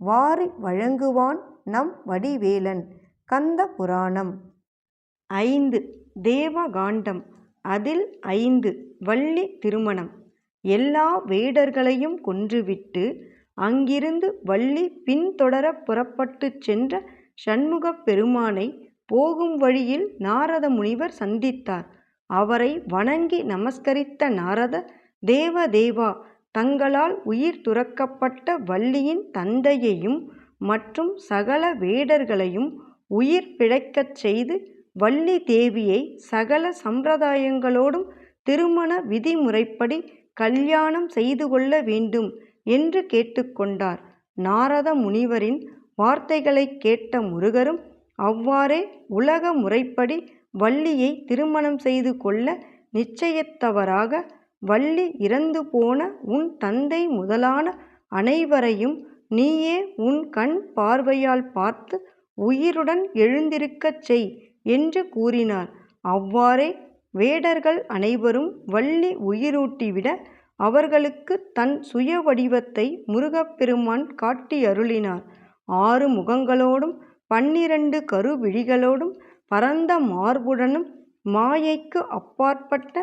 வாரி வழங்குவான் நம் வடிவேலன். கந்த புராணம். ஐந்து. தேவகாண்டம். அதில் ஐந்து. வள்ளி திருமணம். எல்லா வேடர்களையும் கொன்றுவிட்டு அங்கிருந்து வள்ளி பின்தொடர புறப்பட்டுச் சென்ற சண்முகப் பெருமானை போகும் வழியில் நாரத முனிவர் சந்தித்தார். அவரை வணங்கி நமஸ்கரித்த நாரத தேவதேவா தங்களால் உயிர் துறக்கப்பட்ட வள்ளியின் தந்தையையும் மற்றும் சகல வேடர்களையும் உயிர் பிழைக்கச் செய்து வள்ளி தேவியை சகல சம்பிரதாயங்களோடும் திருமண விதிமுறைப்படி கல்யாணம் செய்து கொள்ள வேண்டும் என்று கேட்டுக்கொண்டார். நாரத முனிவரின் வார்த்தைகளைக் கேட்ட முருகரும் அவ்வாறே உலக முறைப்படி வள்ளியை திருமணம் செய்து கொள்ள நிச்சயித்தவராக வள்ளி இறந்து போன உன் தந்தை முதலான அனைவரையும் நீயே உன் கண் பார்வையால் பார்த்து உயிருடன் எழுந்திருக்கச் செய் என்று கூறினார். அவ்வாறே வேடர்கள் அனைவரும் வள்ளி உயிரூட்டிவிட அவர்களுக்கு தன் சுய வடிவத்தை முருகப்பெருமான் காட்டியருளினார் ஆறு முகங்களோடும் பன்னிரண்டு கருவிழிகளோடும் பரந்த மார்புடனும் மாயைக்கு அப்பாற்பட்ட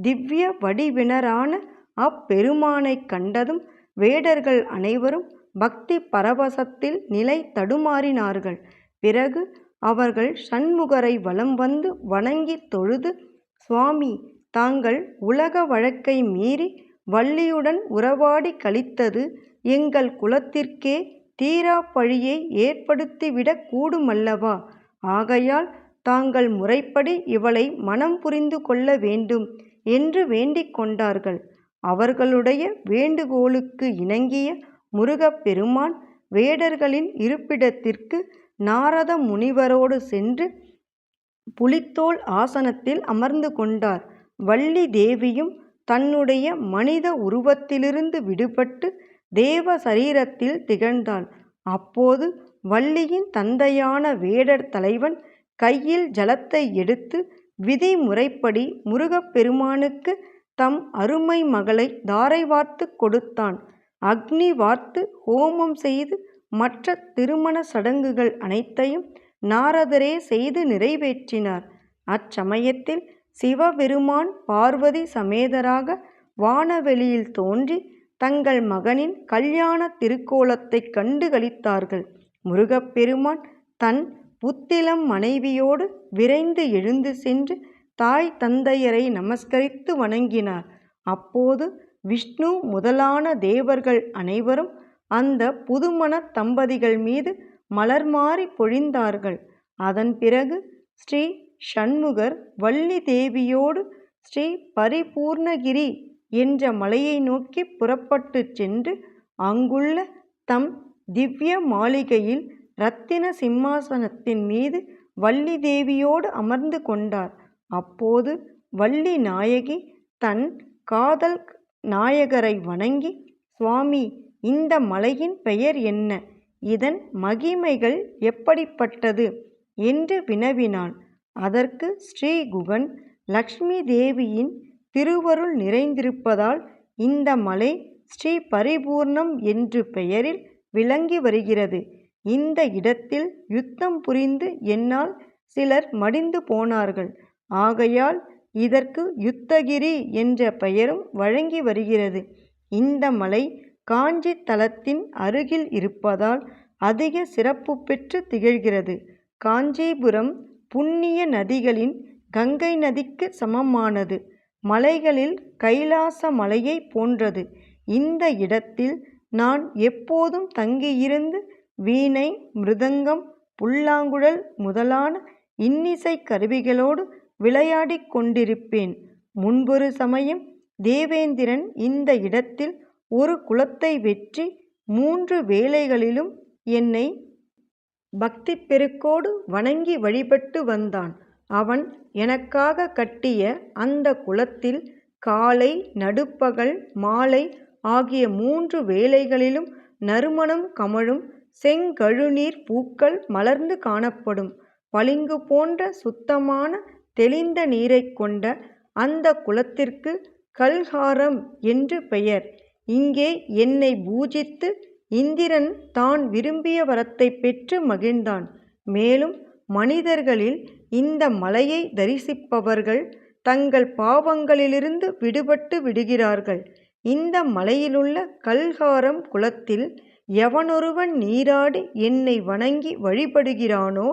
திவ்ய வடிவினரான அப்பெருமானைக் கண்டதும் வேடர்கள் அனைவரும் பக்தி பரவசத்தில் நிலை தடுமாறினார்கள். பிறகு அவர்கள் சண்முகரை வலம் வந்து வணங்கித் தொழுது சுவாமி தாங்கள் உலக வழக்கை மீறி வள்ளியுடன் உறவாடி கழித்தது எங்கள் குலத்திற்கே தீரா பழியை ஏற்படுத்திவிடக் கூடுமல்லவா? ஆகையால் தாங்கள் முறைப்படி இவளை மனம் புரிந்து கொள்ள வேண்டும். என்று வேண்டிக் கொண்டார்கள். அவர்களுடைய வேண்டுகோளுக்கு இணங்கிய முருகப்பெருமான் வேடர்களின் இருப்பிடத்திற்கு நாரத முனிவரோடு சென்று புலித்தோல் ஆசனத்தில் அமர்ந்து கொண்டார். வள்ளி தேவியும் தன்னுடைய மனித உருவத்திலிருந்து விடுபட்டு தேவ சரீரத்தில் திகழ்ந்தாள். அப்போது வள்ளியின் தந்தையான வேடர் தலைவன் கையில் ஜலத்தை எடுத்து விதிமுறைப்படி முருகப்பெருமானுக்கு தம் அருமை மகளை தாரை வார்த்து கொடுத்தான். அக்னி வார்த்து ஹோமம் செய்து மற்ற திருமண சடங்குகள் அனைத்தையும் நாரதரே செய்து நிறைவேற்றினார். அச்சமயத்தில் சிவபெருமான் பார்வதி சமேதராக வானவெளியில் தோன்றி தங்கள் மகனின் கல்யாண திருக்கோலத்தைக் கண்டு களித்தார்கள். முருகப்பெருமான் தன் புத்திளம் மனைவியோடு விரைந்து எழுந்து சென்று தாய் தந்தையரை நமஸ்கரித்து வணங்கினார். அப்போது விஷ்ணு முதலான தேவர்கள் அனைவரும் அந்த புதுமண தம்பதிகள் மீது மலர் மாறி பொழிந்தார்கள். அதன் பிறகு ஸ்ரீ சண்முகர் வள்ளி தேவியோடு ஸ்ரீ பரிபூர்ணகிரி என்ற மலையை நோக்கி புறப்பட்டுச் சென்று அங்குள்ள தம் திவ்ய மாளிகையில் இரத்தின சிம்மாசனத்தின் மீது வள்ளி தேவியோடு அமர்ந்து கொண்டார். அப்போது வள்ளி நாயகி தன் காதல் நாயகரை வணங்கி சுவாமி இந்த மலையின் பெயர் என்ன? இதன் மகிமைகள் எப்படிப்பட்டது என்று வினவினான். அதற்கு ஸ்ரீகுகன் லக்ஷ்மி தேவியின் திருவருள் நிறைந்திருப்பதால் இந்த மலை ஸ்ரீ பரிபூர்ணம் என்று பெயரில் விளங்கி வருகிறது. இந்த இடத்தில் யுத்தம் புரிந்து என்னால் சிலர் மடிந்து போனார்கள். ஆகையால் இதற்கு யுத்தகிரி என்ற பெயரும் வழங்கி வருகிறது. இந்த மலை காஞ்சி தலத்தின் அருகில் இருப்பதால் அதிக சிறப்பு பெற்று திகழ்கிறது. காஞ்சிபுரம் புண்ணிய நதிகளின் கங்கை நதிக்கு சமமானது. மலைகளில் கைலாச மலையை போன்றது. இந்த இடத்தில் நான் எப்போதும் தங்கியிருந்து வீணை மிருதங்கம் புல்லாங்குழல் முதலான இன்னிசை கருவிகளோடு விளையாடிக் கொண்டிருப்பேன் முன்பொரு சமயம் தேவேந்திரன் இந்த இடத்தில் ஒரு குளத்தை வெற்றி மூன்று வேளைகளிலும் என்னை பக்தி பெருக்கோடு வணங்கி வழிபட்டு வந்தான். அவன் எனக்காக கட்டிய அந்த குளத்தில் காலை நடுப்பகல் மாலை ஆகிய மூன்று வேளைகளிலும் நறுமணம் கமழும் செங்கழுநீர் பூக்கள் மலர்ந்து காணப்படும். பளிங்கு போன்ற சுத்தமான தெளிந்த நீரைக் கொண்ட அந்த குளத்திற்கு கல்ஹாரம் என்று பெயர். இங்கே என்னை பூஜித்து இந்திரன் தான் விரும்பிய வரத்தைப் பெற்று மகிழ்ந்தான். மேலும் மனிதர்களில் இந்த மலையை தரிசிப்பவர்கள் தங்கள் பாவங்களிலிருந்து விடுபட்டு விடுகிறார்கள். இந்த மலையிலுள்ள கல்காரம் குளத்தில் எவனொருவன் நீராடி என்னை வணங்கி வழிபடுகிறானோ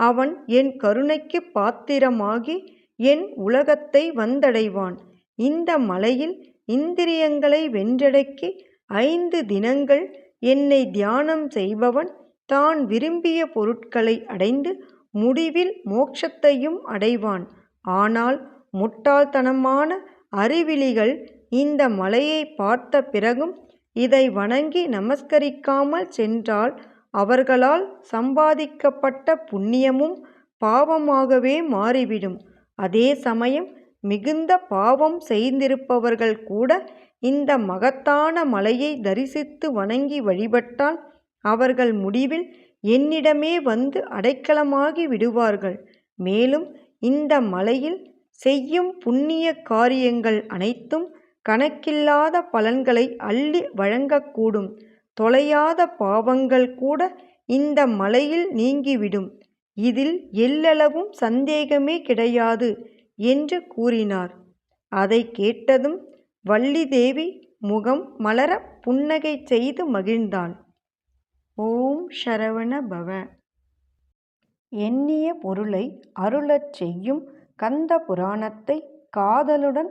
அவன் என் கருணைக்குப் பாத்திரமாகி என் உலகத்தை வந்தடைவான். இந்த மலையில் இந்திரியங்களை வென்றடக்கி ஐந்து தினங்கள் என்னை தியானம் செய்பவன் தான் விரும்பிய பொருட்களை அடைந்து முடிவில் மோட்சத்தையும் அடைவான். ஆனால் முட்டாள்தனமான அறிவிலிகள் இந்த மலையை பார்த்த பிறகும் இதை வணங்கி நமஸ்கரிக்காமல் சென்றால் அவர்களால் சம்பாதிக்கப்பட்ட புண்ணியமும் பாவமாகவே மாறிவிடும். அதே சமயம் மிகுந்த பாவம் செய்திருப்பவர்கள் கூட இந்த மகத்தான மலையை தரிசித்து வணங்கி வழிபட்டால் அவர்கள் முடிவில் என்னிடமே வந்து அடைக்கலமாகி விடுவார்கள். மேலும் இந்த மலையில் செய்யும் புண்ணிய காரியங்கள் அனைத்தும் கணக்கில்லாத பலன்களை அள்ளி வழங்கக்கூடும். தொலையாத பாவங்கள் கூட இந்த மலையில் நீங்கிவிடும். இதில் எல்லளவும் சந்தேகமே கிடையாது என்று கூறினார். அதைக் கேட்டதும் வள்ளிதேவி முகம் மலரப் புன்னகை செய்து மகிழ்ந்தாள். ஓம் சரவண பவ! எண்ணிய பொருளை அருளச் செய்யும் கந்த புராணத்தை காதலுடன்